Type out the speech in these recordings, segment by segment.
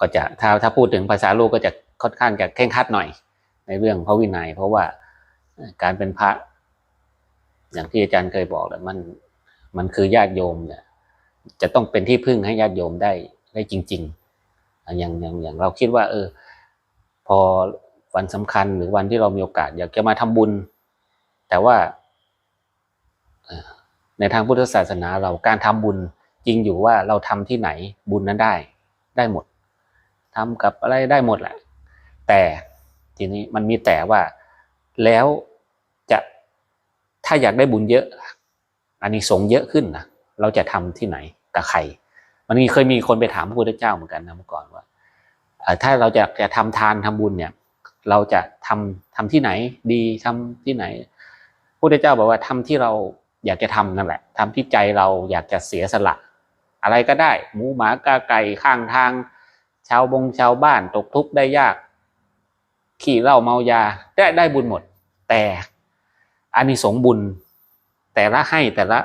ก็จะถ้าถ้าพูดถึงภาษาโลกก็จะค่อนข้างจะเคร่งคัดหน่อย ในเรื่องพระวินัย เพราะว่าการเป็นพระ อย่างที่อาจารย์เคยบอกแหละมันมันคือญาติโยมเนี่ย จะต้องเป็นที่พึ่งให้ญาติโยมได้ได้จริง ๆ อย่างอย่างอย่างเราคิดว่า เออ พอวันสำคัญหรือวันที่เรามีโอกาส อยากจะมาทำบุญ แต่ว่าในทางพุทธศาสนาเราการทำบุญจริงอยู่ว่าเราทำที่ไหนบุญนั้นได้ได้หมด ทำกับอะไรได้หมดแหละ แต่ทีนี้มันมีแต่ว่าแล้วจะถ้าอยากได้บุญเยอะอันนี้สงเยอะขึ้นนะเราจะทำที่ไหนกับใคร มันมีเคยมีคนไปถามพระพุทธเจ้าเหมือนกันนะเมื่อก่อนว่าถ้าเราจะจะทำทานทำบุญเนี่ย เราจะทำทำที่ไหนดีทำที่ไหนพระพุทธเจ้าบอกว่าทำที่เราอยากจะทำนั่นแหละทำที่ใจเราอยากจะเสียสละ อะไรก็ได้ หมูหมากาไก่ข้างทาง ชาวบงชาวบ้านตกทุกข์ได้ยาก ขี่เหล้าเมายาได้ได้บุญหมด แต่อานิสงส์บุญ แต่ละให้แต่ละ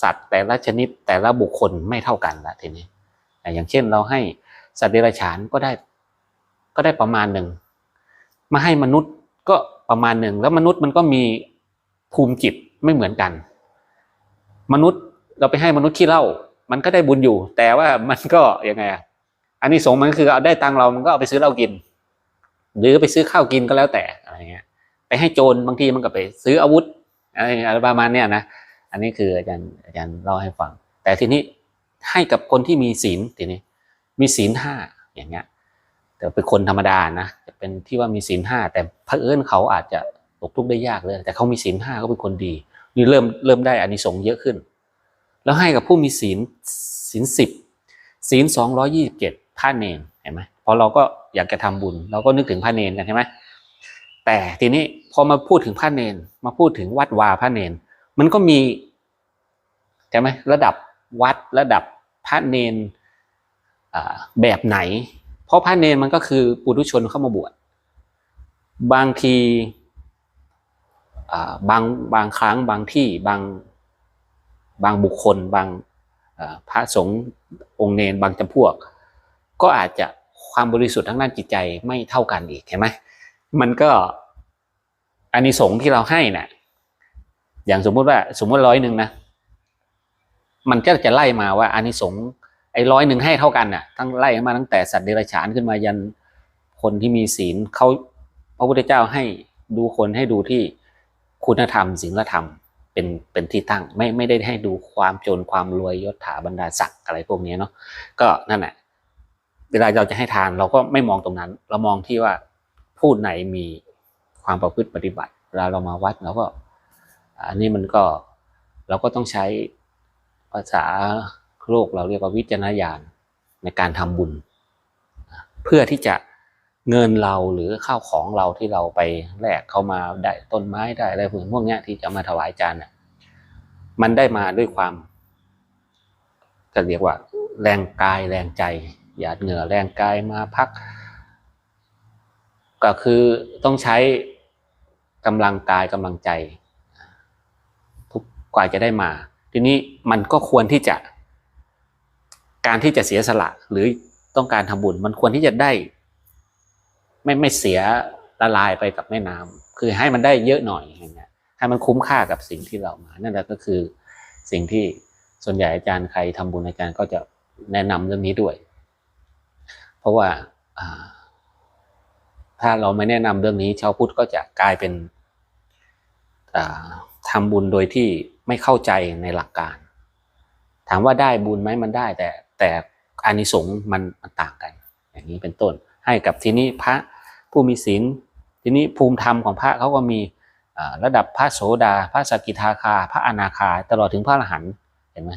สัตว์ แต่ละชนิดแต่ละบุคคลไม่เท่ากันละทีนี้อย่างเช่นเราให้สัตว์เดรัจฉานก็ได้ก็ได้ประมาณหนึ่งมาให้มนุษย์ก็ประมาณหนึ่งแล้วมนุษย์มันก็มีภูมิจิตไม่เหมือนกัน มนุษย์เราไปให้มนุษย์ขี้เหล้ามันก็ได้บุญอยู่ แต่ว่ามันก็ยังไงอะ อันนี้สงส์มันคือเอาได้ตังเรามันก็เอาไปซื้อเหล้ากิน หรือไปซื้อข้าวกินก็แล้วแต่อะไรเงี้ย ไปให้โจรบางทีมันก็ไปซื้ออาวุธอะไรประมาณเนี้ยนะอันนี้คืออาจารย์อาจารย์เล่าให้ฟัง แต่ทีนี้ให้กับคนที่มีศีลทีนี้ มีศีลห้าอย่างเงี้ยแต่เป็นคนธรรมดานะจะเป็นที่ว่ามีศีลห้าแต่เอิญเขาอาจจะตกทุกข์ได้ยากเลย แต่เขามีศีลห้าเขาเป็นคนดีนี่เริ่มเริ่มได้อานิสงส์เยอะขึ้น แล้วให้กับผู้มีศีลศีลสิบศีลสองร้อยี่สิบเจ็ด พระเนนเห็นไหมพอเราก็อยากจะทำบุญ เราก็นึกถึงพระเนนกันใช่ไหมแต่ทีนี้พอมาพูดถึงพระเนนมาพูดถึงวัดวาพระเนน มันก็มีใช่ไหมระดับวัดระดับพระเนนแบบไหน เพราะพระเนนมันก็คือปุถุชนเข้ามาบวชบางทีบางบางครั้งบางที่บางบางบุคคล บางพระสงฆ์องค์เนนบางจำพวก ก็อาจจะความบริสุทธิ์ทางด้านจิตใจไม่เท่ากันอีกเห็นไหมมันก็อานิสงส์ที่เราให้น่ะ อย่างสมมุติว่าสมมติร้อยหนึ่งนะมันก็จะไล่มาว่าอานิสงส์ไอ้ร้อยหนึ่งให้เท่ากันน่ะทั้งไล่มาตั้งแต่สัตว์เดรัจฉานขึ้นมายันคนที่มีศีลเขาพระพุทธเจ้าให้ดูคนให้ดูที่คุณธรรมศีลธรรมเป็นเป็นที่ตั้งไม่ไม่ได้ให้ดูความจนความรวยยศถาบรรดาศักดิ์อะไรพวกนี้เนาะก็นั่นแหละ เวลาเราจะให้ทานเราก็ไม่มองตรงนั้น เรามองที่ว่าผู้ไหนมีความประพฤติปฏิบัติเวลาเรามาวัดเราก็ อันนี้มันก็เราก็ต้องใช้ภาษาโลกเราเรียกว่าวิจารณญาณในการทำบุญ เพื่อที่จะเงินเราหรือข้าวของเราที่เราไปแลกเข้ามาได้ต้นไม้ได้อะไรพวกพวกนี้ที่จะมาถวายจานเนี่ยมันได้มาด้วยความจะเรียกว่า แรงกายแรงใจ หยาดเหงื่อแรงกายมาพัก ก็คือต้องใช้กำลังกายกำลังใจทุกกว่าจะได้มา ทีนี้มันก็ควรที่จะ การที่จะเสียสละหรือต้องการทำบุญ มันควรที่จะได้ ไม่ไม่เสียละลายไปกับแม่น้ำคือให้มันได้เยอะหน่อยอย่างเงี้ยให้มันคุ้มค่ากับสิ่งที่เรามา นั่นแหละก็คือสิ่งที่ส่วนใหญ่อาจารย์ใครทำบุญอาจารย์ก็จะแนะนำเรื่องนี้ด้วย เพราะว่าถ้าเราไม่แนะนำเรื่องนี้ชาวพุทธก็จะกลายเป็นอ่าทำบุญโดยที่ไม่เข้าใจในหลักการ ถามว่าได้บุญไหมมันได้ แต่แต่อานิสงส์มันมันต่างกัน อย่างนี้เป็นต้น ให้กับทีนี้พระผู้มีศีลทีนี้ภูมิธรรมของพระเขาก็มีระดับพระโสดา พระสกิทาคา พระอนาคา ตลอดถึงพระอรหันต์เห็นไหม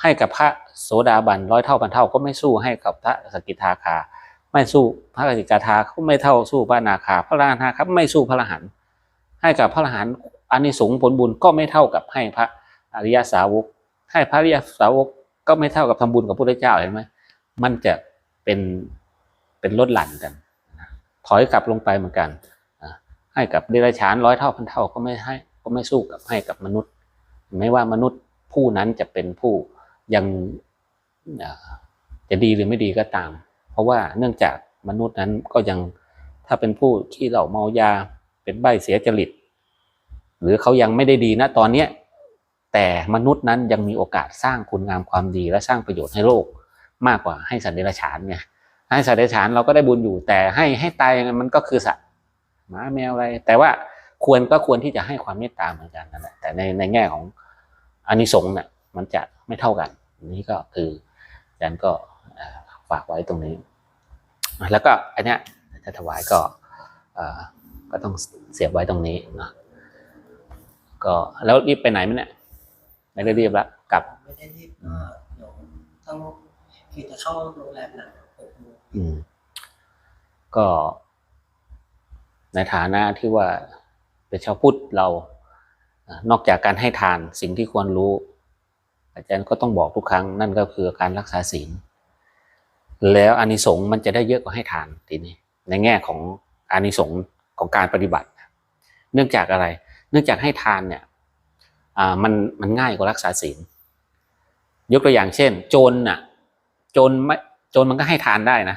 ให้กับพระโสดาบันร้อยเท่าพันเท่าก็ไม่สู้ให้กับพระสกิทาคา ไม่สู้พระกสิกาทาเขาไม่เท่าสู้พระนาคาพระรานาครับไม่สู้พระรหันต์ให้กับพระรหันต์อานิสงส์ผลบุญก็ไม่เท่ากับให้พระอริยสาวก ให้พระอริยสาวกก็ไม่เท่ากับทำบุญกับพระพุทธเจ้าเห็นไหมมันจะเป็นเป็นลดหลั่นกัน ถอยกลับลงไปเหมือนกันให้กับเดรัจฉานร้อยเท่าพันเท่าก็ไม่ให้ก็ไม่สู้กับให้กับมนุษย์ ไม่ว่ามนุษย์ผู้นั้นจะเป็นผู้ยังจะดีหรือไม่ดีก็ตาม เพราะว่าเนื่องจากมนุษย์นั้นก็ยังถ้าเป็นผู้ที่เหล่าเมายาเป็นใบเสียจริต หรือเขายังไม่ได้ดีนะตอนเนี้ยแต่มนุษย์นั้นยังมีโอกาสสร้างคุณงามความดีและสร้างประโยชน์ให้โลกมากกว่าให้สัตว์เดรัจฉานไงให้สัตว์เดรัจฉานเราก็ได้บุญอยู่ แต่ให้ให้ตายยังไงมันก็คือสัตว์หมาแมวอะไร แต่ว่าควรก็ควรที่จะให้ความเมตตาเหมือนกันนั่นแหละแต่ในในแง่ของอานิสงส์เนี่ยมันจะไม่เท่ากัน นี่ก็คืออาจารย์ก็ ฝากไว้ตรงนี้ แล้วก็อันเนี้ยจะถวายก็เอ่อก็ต้องเสียบไว้ตรงนี้เนาะก็แล้วรีบไปไหนมั้ยเนี่ยไม่ได้รีบละกลับไม่ได้รีบก็เดี๋ยวต้องคือจะเข้าโรงแรมนะหกโมงอืม ก็ ในฐานะที่ว่าเป็นชาวพุทธเราอะนอกจากการให้ทานสิ่งที่ควรรู้ อาจารย์ก็ต้องบอกทุกครั้งนั่นก็คือการรักษาศีล แล้วอานิสงส์มันจะได้เยอะกว่าให้ทานทีนี้ ในแง่ของอานิสงส์ของการปฏิบัติ เนื่องจากอะไร เนื่องจากให้ทานเนี่ยมันมันง่ายกว่ารักษาศีล ยกตัวอย่างเช่น โจรน่ะโจรไม่โจรมันก็ให้ทานได้นะ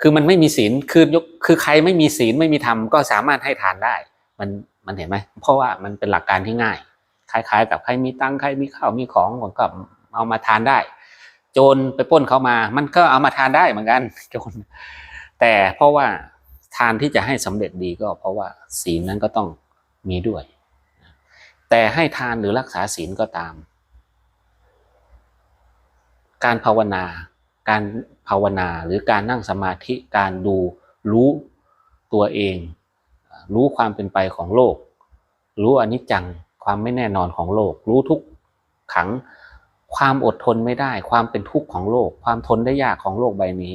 คือมันไม่มีศีลคือยกคือใครไม่มีศีลไม่มีธรรมก็สามารถให้ทานได้ มันมันเห็นไหมเพราะว่ามันเป็นหลักการที่ง่าย คล้าย ๆ กับใครมีตังค์ใครมีข้าวมีของผมก็เอามาทานได้ โจรไปป้นเขามา มันก็เอามาทานได้เหมือนกันโจรแต่เพราะว่าทานที่จะให้สำเร็จดีก็เพราะว่าศีลนั้นก็ต้องมีด้วย แต่ให้ทานหรือรักษาศีลก็ตาม การภาวนา การภาวนาหรือการนั่งสมาธิการดูรู้ตัวเอง รู้ความเป็นไปของโลก รู้อนิจจังความไม่แน่นอนของโลก รู้ทุกขัง ความอดทนไม่ได้ ความเป็นทุกข์ของโลก ความทนได้ยากของโลกใบนี้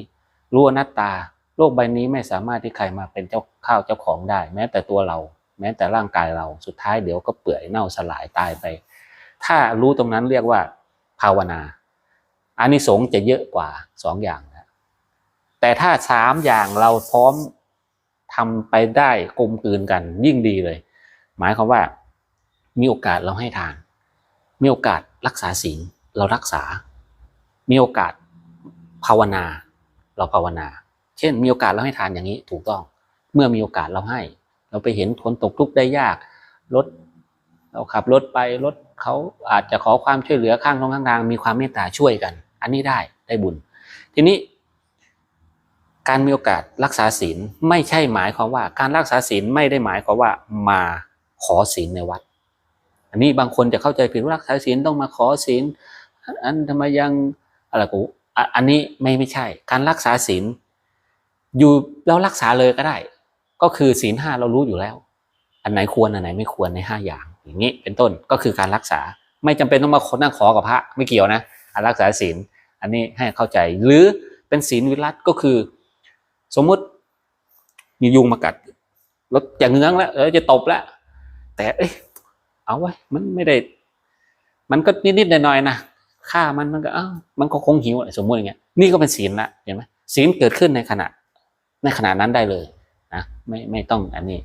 รู้อนัตตา โลกใบนี้ไม่สามารถที่ใครมาเป็นเจ้าข้าวเจ้าของได้ แม้แต่ตัวเรา แม้แต่ร่างกายเราสุดท้ายเดี๋ยวก็เปื่อยเน่าสลายตายไป ถ้ารู้ตรงนั้นเรียกว่าภาวนาอานิสงส์จะเยอะกว่าสองอย่างนะแต่ถ้าสามอย่างเราพร้อมทำไปได้กลมกลืนกันยิ่งดีเลย หมายความว่ามีโอกาสเราให้ทาน มีโอกาสรักษาศีล เรารักษา มีโอกาสภาวนา เราภาวนา เช่น มีโอกาสเราให้ทานอย่างนี้ถูกต้อง เมื่อมีโอกาสเราให้ เราไปเห็นคนตกทุกข์ได้ยาก รถ เราขับรถไป รถเขาอาจจะขอความช่วยเหลือข้างตรงข้างทาง มีความเมตตาช่วยกัน อันนี้ได้ได้บุญ ทีนี้ การมีโอกาสรักษาศีลไม่ใช่หมายความว่า การรักษาศีลไม่ได้หมายความว่ามาขอศีลในวัดอันนี้บางคนจะเข้าใจผิดว่ารักษาศีลต้องมาขอศีล อันทำไมยังอะไรกูอันนี้ไม่ไม่ใช่ การรักษาศีลอยู่แล้วรักษาเลยก็ได้ ก็คือศีลห้าเรารู้อยู่แล้ว อันไหนควรอันไหนไม่ควรในห้าอย่าง อย่างนี้เป็นต้นก็คือการรักษาไม่จำเป็นต้องมานั่งขอกับพระไม่เกี่ยวนะอันรักษาศีลอันนี้ให้เข้าใจหรือเป็นศีลวิรัตก็คือ สมมุติมียุงมากัดแล้วจะเงื้องแล้วเออจะตบแล้วแต่เอ้ยเอาไว้มันไม่ได้ มันก็นิดๆหน่อยๆนะ ฆ่ามันมันก็เอ้ามันก็คงหิวสมมติอย่างเงี้ยนี่ก็เป็นศีลละเห็นไหมศีลเกิดขึ้นในขณะในขณะนั้นได้เลยนะไม่ไม่ต้องอันนี้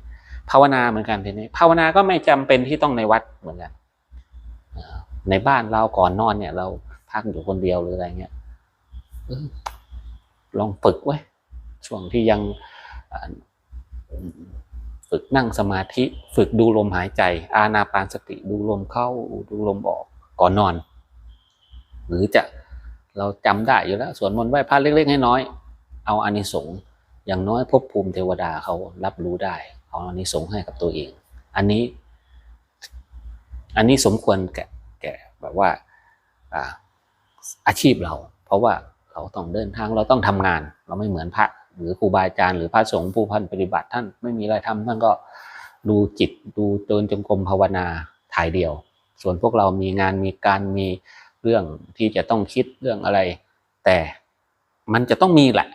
ภาวนาเหมือนกันทีนี้ ภาวนาก็ไม่จำเป็นที่ต้องในวัดเหมือนกันในบ้านเราก่อนนอนเนี่ย เราพักอยู่คนเดียวหรืออะไรเงี้ยลองฝึกไว้ช่วงที่ยังฝึกนั่งสมาธิ ฝึกดูลมหายใจ อานาปานสติดูลมเข้าดูลมออกก่อนนอน หรือจะเราจำได้อยู่แล้วสวดมนต์ไหว้พระเล็กๆให้น้อย เอาอานิสงส์อย่างน้อยภพภูมิเทวดาเขารับรู้ได้เอาอานิสงส์ให้กับตัวเอง อันนี้ อันนี้สมควรแก่แก่แบบว่าอาอาชีพเรา เพราะว่าเราต้องเดินทางเราต้องทำงาน เราไม่เหมือนพระหรือครูบาอาจารย์หรือพระสงฆ์ผู้พันปฏิบัติท่านไม่มีอะไรทำท่านก็ดูจิตดูเดินจงกรมภาวนาถ่ายเดียว ส่วนพวกเรามีงานมีการมี เรื่องที่จะต้องคิดเรื่องอะไร แต่มันจะต้องมีแหละ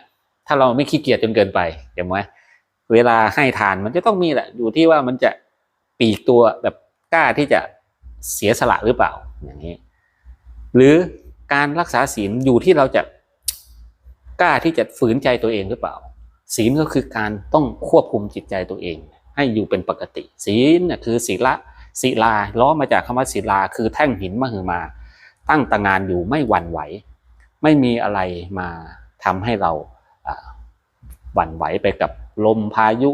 ถ้าเราไม่ขี้เกียจจนเกินไปเห็นไหมเวลาให้ทานมันจะต้องมีแหละ อยู่ที่ว่ามันจะปีกตัวแบบกล้าที่จะเสียสละหรือเปล่าอย่างนี้ หรือการรักษาศีลอยู่ที่เราจะกล้าที่จะฝืนใจตัวเองหรือเปล่า ศีลก็คือการต้องควบคุมจิตใจตัวเอง ให้อยู่เป็นปกติ ศีลน่ะคือศีละศีลาล้อมาจากคำว่าศีลาคือแท่งหินมหึมา ตั้งตางานอยู่ไม่หวั่นไหว ไม่มีอะไรมาทำให้เราหวั่นไหวไปกับลมพายุ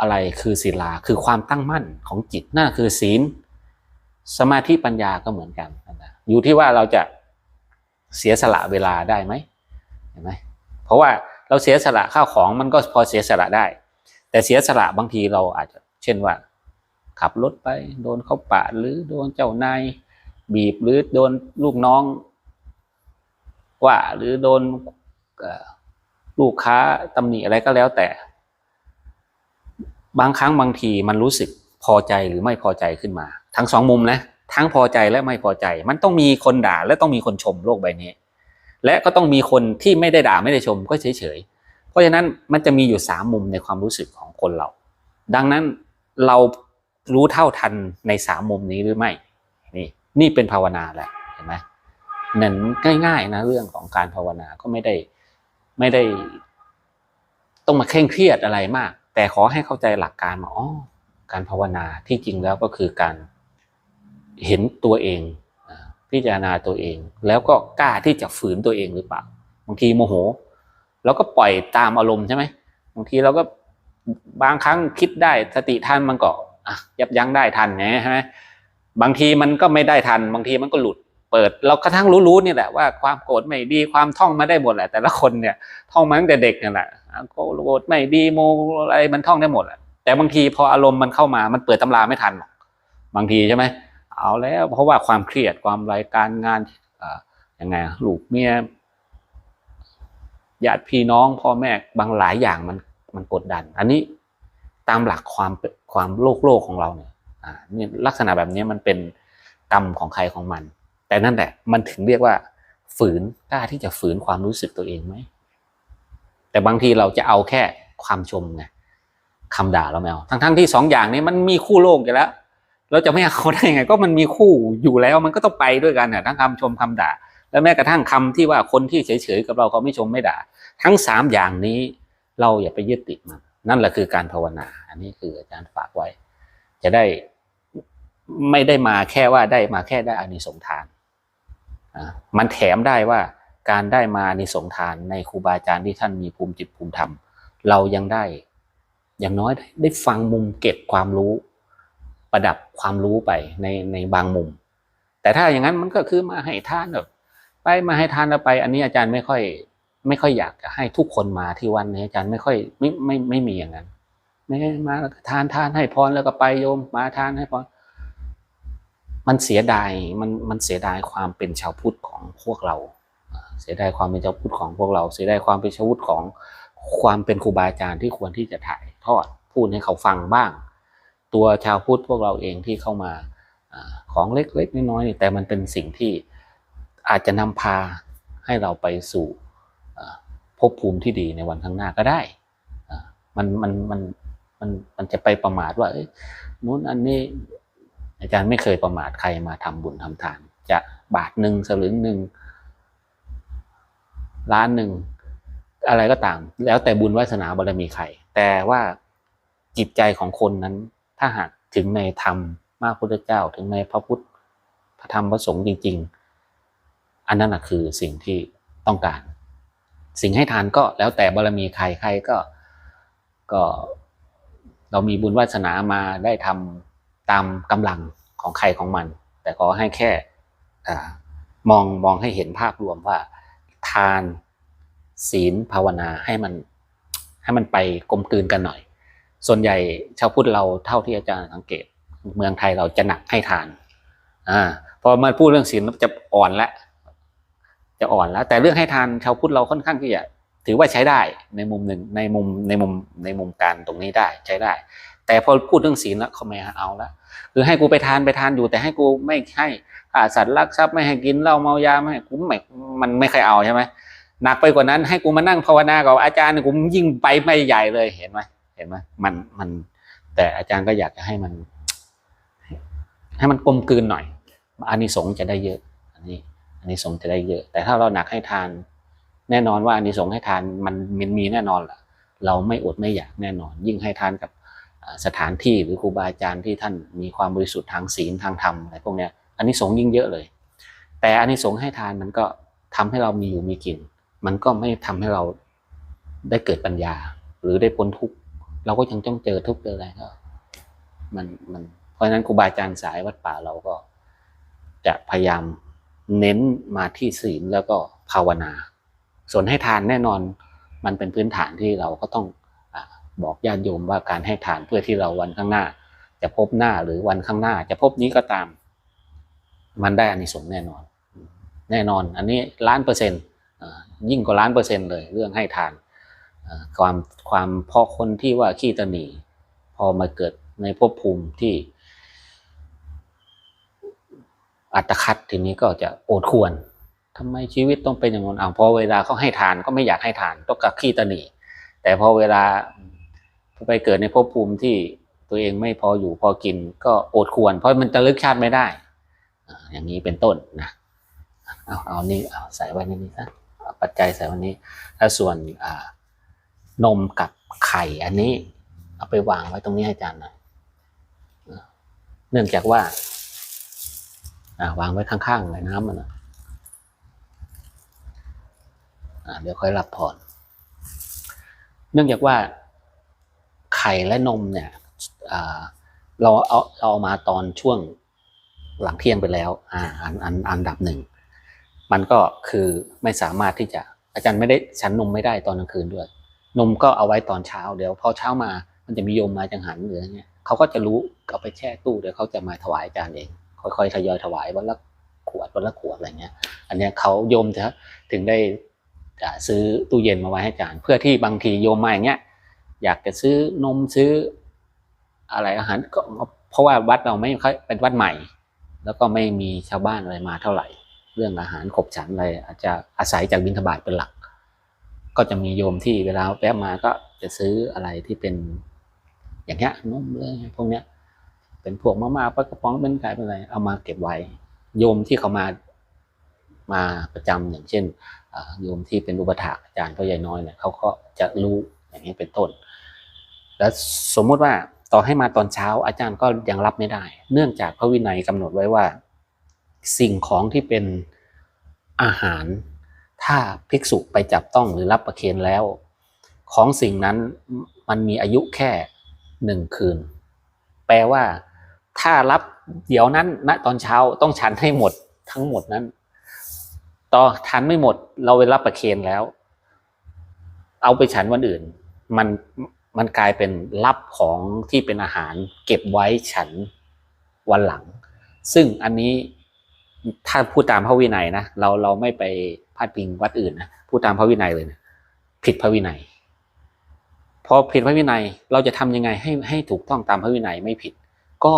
อะไรคือศิลาคือความตั้งมั่นของจิตนั่นคือศีล สมาธิปัญญาก็เหมือนกันนะอยู่ที่ว่าเราจะเสียสละเวลาได้ไหมเห็นไหมเพราะว่าเราเสียสละข้าวของมันก็พอเสียสละได้ แต่เสียสละบางทีเราอาจจะเช่นว่า ขับรถไปโดนเขาปาดหรือโดนเจ้านาย บีบหรือโดนลูกน้องว่าหรือโดนลูกค้าตำหนิอะไรก็แล้วแต่ บางครั้งบางทีมันรู้สึกพอใจหรือไม่พอใจขึ้นมา ทั้งสองมุมนะทั้งพอใจและไม่พอใจ มันต้องมีคนด่าและต้องมีคนชมโลกใบนี้ และก็ต้องมีคนที่ไม่ได้ด่าไม่ได้ชมก็เฉยเฉยเพราะฉะนั้นมันจะมีอยู่สามมุมในความรู้สึกของคนเรา ดังนั้นเรารู้เท่าทันในสามมุมนี้หรือไม่ นี่เป็นภาวนาแหละเห็นไหมนั่นง่าย ๆ นะ เรื่องของการภาวนาก็ไม่ได้ไม่ได้ ต้องมาเคร่งเครียดอะไรมาก แต่ขอให้เข้าใจหลักการมาอ๋อการภาวนาที่จริงแล้วก็คือการเห็นตัวเองพิจารณาตัวเอง แล้วก็กล้าที่จะฝืนตัวเองหรือเปล่าบางทีโมโหเราก็ปล่อยตามอารมณ์ใช่ไหมบางทีเราก็บางครั้งคิดได้สติทันมันก็อะยับยั้งได้ทันไงใช่ไหม บางทีมันก็ไม่ได้ทัน บางทีมันก็หลุดเปิด เรากระทั่งรู้ๆนี่แหละว่าความโกรธไม่ดีความท่องมาได้หมดแหละ แต่ละคนเนี่ยท่องมาตั้งแต่เด็กนี่แหละโกรธไม่ดีโมอะไรมันท่องได้หมดแหละแต่บางทีพออารมณ์มันเข้ามามันเปิดตำราไม่ทันหรอกบางทีใช่ไหมเอาแล้วเพราะว่าความเครียดความรายการงานอ่ายังไงลูกเมียญาติพี่น้องพ่อแม่บางหลายอย่างมันมันกดดัน อันนี้ตามหลักความความโลกโลกของเราเนี่ย อ่าเนี่ยลักษณะแบบนี้มันเป็นกรรมของใครของมัน แต่นั่นแหละมันถึงเรียกว่า ฝืนกล้าที่จะฝืนความรู้สึกตัวเองไหมแต่บางทีเราจะเอาแค่ความชมไงคำด่าเราไม่เอาทั้งทั้งๆที่สองอย่างนี้มันมีคู่โลกอยู่แล้ว เราจะไม่เอาได้ไง ก็มันมีคู่อยู่แล้วมันก็ต้องไปด้วยกันน่ะทั้งคำชมคำด่า แล้วแม้กระทั่งคำที่ว่าคนที่เฉยๆกับเราเขาไม่ชมไม่ด่า ทั้งสามอย่างนี้เราอย่าไปยึดติดมันนั่นแหละคือการภาวนา อันนี้คืออาจารย์ฝากไว้ จะได้ ไม่ได้มาแค่ว่าได้มาแค่ได้อานิสงส์ทานอะมันแถมได้ว่าการได้มาอานิสงส์ทานในครูบาอาจารย์ที่ท่านมีภูมิจิตภูมิธรรม เรายังได้ อย่างน้อยได้ได้ฟังมุมเก็บความรู้ ประดับความรู้ไปในในบางมุม แต่ถ้าอย่างนั้นมันก็คือมาให้ทานแบบไปมาให้ทานแล้วไป อันนี้อาจารย์ไม่ค่อย ไม่ค่อยอยากจะให้ทุกคนมาที่วันนี้อาจารย์ไม่ค่อยไม่ไม่ไม่มีอย่างนั้นไม่ให้มาแล้วก็ทานทานให้พรแล้วก็ไปโยมมาทานให้พร มันเสียดายมันมันเสียดายความเป็นชาวพุทธของพวกเรา เสียดายความเป็นชาวพุทธของพวกเรา เสียดายความเป็นชาวพุทธของความเป็นครูบาอาจารย์ที่ควรที่จะถ่ายทอดพูดให้เขาฟังบ้าง ตัวชาวพุทธพวกเราเองที่เข้ามาอของเล็กๆน้อยๆแต่มันเป็นสิ่งที่อาจจะนำพาให้เราไปสู่ภพภูมิที่ดีในวันข้างหน้าก็ได้ มันมันมันมันมันจะไปประมาทว่าเอ้ยนู้นอันนี้ อาจารย์ไม่เคยประมาทใครมาทำบุญทำทาน จะบาทหนึ่งสลึงหนึ่งล้านหนึ่งอะไรก็ตาม แล้วแต่บุญวาสนาบารมีใครแต่ว่าจิตใจของคนนั้น ถ้าหากถึงในธรรมมากพุทธเจ้า ถึงในพระพุทธพระธรรมพระสงฆ์จริง ๆ อันนั้นคือสิ่งที่ต้องการ สิ่งให้ทานก็แล้วแต่บารมีใครใครก็ก็เรามีบุญวาสนามาได้ทำ ตามกำลังของใครของมัน แต่ขอให้แค่อมองมองให้เห็นภาพรวมว่า ทานศีลภาวนาให้มันให้มันไปกลมกลืนกันหน่อย ส่วนใหญ่ชาวพุทธเราเท่าที่อาจารย์สังเกต เมืองไทยเราจะหนักให้ทานอ่าพอมาพูดเรื่องศีลจะอ่อนแล้วจะอ่อนแล้วแต่เรื่องให้ทานชาวพุทธเราค่อนข้างที่จะ ถือว่าใช้ได้ในมุมหนึ่งในมุมในมุมในมุมการตรงนี้ได้ใช้ได้ แต่พอพูดเรื่องศีลแล้วเขาไม่เอาแล้วคือให้กูไปทานไปทานอยู่แต่ให้กูไม่ให้ฆ่าสัตว์ลักทรัพย์ไม่ให้กินเหล้าเมายาไม่ให้กูไม่มันไม่เคยเอาใช่ไหมหนักไปกว่านั้นให้กูมานั่งภาวนากับอาจารย์นี่กูยิ่งไปไม่ใหญ่เลยเห็นไหมเห็นไหมมันมัน แต่อาจารย์ก็อยากจะให้มัน ให้มันกลมกลืนหน่อยอานิสงส์จะได้เยอะ อันนี้อานิสงส์จะได้เยอะ แต่ถ้าเราหนักให้ทาน แน่นอนว่าอานิสงส์ให้ทานมันมันมีแน่นอนแหละเราไม่อดไม่อยากแน่นอน ยิ่งให้ทานกับสถานที่หรือครูบาอาจารย์ที่ท่านมีความบริสุทธิ์ทางศีลทางธรรมอะไรพวกเนี้ยอานิสงส์ยิ่งเยอะเลย แต่อานิสงส์ให้ทานมันก็ทำให้เรามีอยู่มีกิน มันก็ไม่ทำให้เราได้เกิดปัญญา หรือได้พ้นทุกข์เราก็ยังต้องเจอทุกข์เจออะไรก็มันมันเพราะฉะนั้นครูบาอาจารย์สายวัดป่าเราก็จะพยายามเน้นมาที่ศีลแล้วก็ภาวนา ส่วนให้ทานแน่นอนมันเป็นพื้นฐานที่เราก็ต้องอบอกญาติโยมว่าการให้ทานเพื่อที่เราวันข้างหน้า จะพบหน้าหรือวันข้างหน้า จะพบนี้ก็ตาม มันได้อานิสงส์แน่นอน แน่นอน อันนี้ล้านเปอร์เซ็นต์ยิ่งกว่าล้านเปอร์เซ็นต์เลยเรื่องให้ทานความความพอคนที่ว่าขี้ตะนีพอมาเกิดในภพภูมิที่ อัตคัดทีนี้ก็จะโอดควร ทำไมชีวิตต้องเป็นอย่างนั้นอ่าพอเวลาเขาให้ทานก็ไม่อยากให้ทานต้องกับขี้ตนีแต่พอเวลาไปเกิดในภพภูมิที่ตัวเองไม่พออยู่พอกินก็อดควร เพราะมันจะลึกชาติไม่ได้ อย่างนี้เป็นต้นนะเอาเอานี่เอาใส่ไว้ในนี้ซะปัจจัยใส่วันนี้แล้วส่วนนมกับไข่อันนี้ เอาไปวางไว้ตรงนี้ให้อาจารย์หน่อยเนื่องจากว่าอ่าวางไว้ข้างๆเลยน้ำมันนะอ่า เดี๋ยวค่อยรับพรเนื่องจากว่าไข่และนมเนี่ยเราเอาเราเอามาตอนช่วงหลังเที่ยงไปแล้วอ่าอันอันอันดับหนึ่งมันก็คือไม่สามารถที่จะอาจารย์ไม่ได้ฉันนมไม่ได้ตอนกลางคืนด้วย นมก็เอาไว้ตอนเช้าเดี๋ยวพอเช้ามามันจะมีโยมมาจังหันหรือเงี้ยเขาก็จะรู้เอาไปแช่ตู้เดี๋ยวเขาจะมาถวายอาจารย์เอง ค่อยๆทยอยถวายวันละขวดวันละขวดอะไรเงี้ย อันเนี้ยเขาโยมจะถึงได้ อ่าซื้อตู้เย็นมาไว้ให้อาจารย์ เพื่อที่บางทีโยมมาอย่างเงี้ยอยากจะซื้อนมซื้อ อะไรอาหารก็เพราะว่าวัดเราไม่ค่อยเป็นวัดใหม่ แล้วก็ไม่มีชาวบ้านอะไรมาเท่าไหร่ เรื่องอาหารขบฉันอะไรอาจจะอาศัยจากบิณฑบาตเป็นหลัก ก็จะมีโยมที่เวลาแวะมาก็จะซื้ออะไรที่เป็นอย่างเงี้ยนมเลยพวกเนี้ยเป็นพวกมาม่าปลากระป๋องเป็นไก่เป็นอะไรเอามาเก็บไว้ โยมที่เขามา มาประจำอย่างเช่นโยมที่เป็นอุปถากอาจารย์พ่อใหญ่น้อยเนี่ยเขาก็จะรู้อย่างนี้เป็นต้น แล้วสมมุติว่าต่อให้มาตอนเช้าอาจารย์ก็ยังรับไม่ได้ เนื่องจากพระวินัยกำหนดไว้ว่า สิ่งของที่เป็นอาหาร ถ้าภิกษุไปจับต้องหรือรับประเคนแล้ว ของสิ่งนั้นมันมีอายุแค่หนึ่งคืน แปลว่าถ้ารับเดี๋ยวนั้นณตอนเช้าต้องฉันให้หมดทั้งหมดนั้น ต่อทันไม่หมด เราไปรับประเคนแล้ว เอาไปฉันวันอื่น มันมันกลายเป็นรับของที่เป็นอาหาร เก็บไว้ฉันวันหลัง ซึ่งอันนี้ถ้าพูดตามพระวินัยนะเราเราไม่ไปพาดพิงวัดอื่นนะพูดตามพระวินัยเลยนะผิดพระวินัยพอผิดพระวินัยเราจะทำยังไงให้ให้ถูกต้องตามพระวินัยไม่ผิด ก็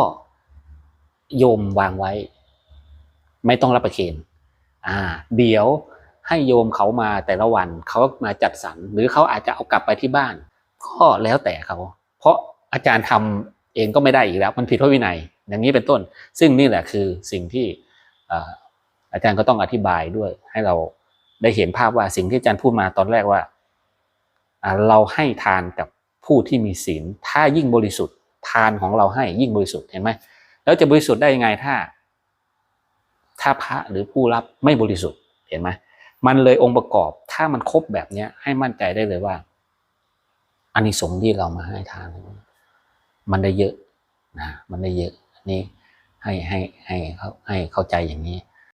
โยมวางไว้ ไม่ต้องรับประเคน อ่าเดี๋ยวให้โยมเขามาแต่ละวันเขามาจัดสรรหรือเขาอาจจะเอากลับไปที่บ้าน ก็แล้วแต่เขา เพราะอาจารย์ทำเองก็ไม่ได้อีกแล้ว มันผิดพระวินัย อย่างนี้เป็นต้น ซึ่งนี่แหละคือสิ่งที่อาจารย์ก็ต้องอธิบายด้วย ให้เราได้เห็นภาพว่าสิ่งที่อาจารย์พูดมาตอนแรกว่า เราให้ทานกับผู้ที่มีศีลถ้ายิ่งบริสุทธิ์ทานของเราให้ยิ่งบริสุทธิ์เห็นไหมแล้วจะบริสุทธิ์ได้ยังไงถ้า ถ้าพระหรือผู้รับไม่บริสุทธิ์เห็นไหมมันเลยองค์ประกอบถ้ามันครบแบบเนี้ยให้มั่นใจได้เลยว่าอันิสงส์ที่เรามาให้ทาน มันได้เยอะนะมันได้เยอะนี่ให้ให้ให้เขาให้เข้าใจอย่างนี้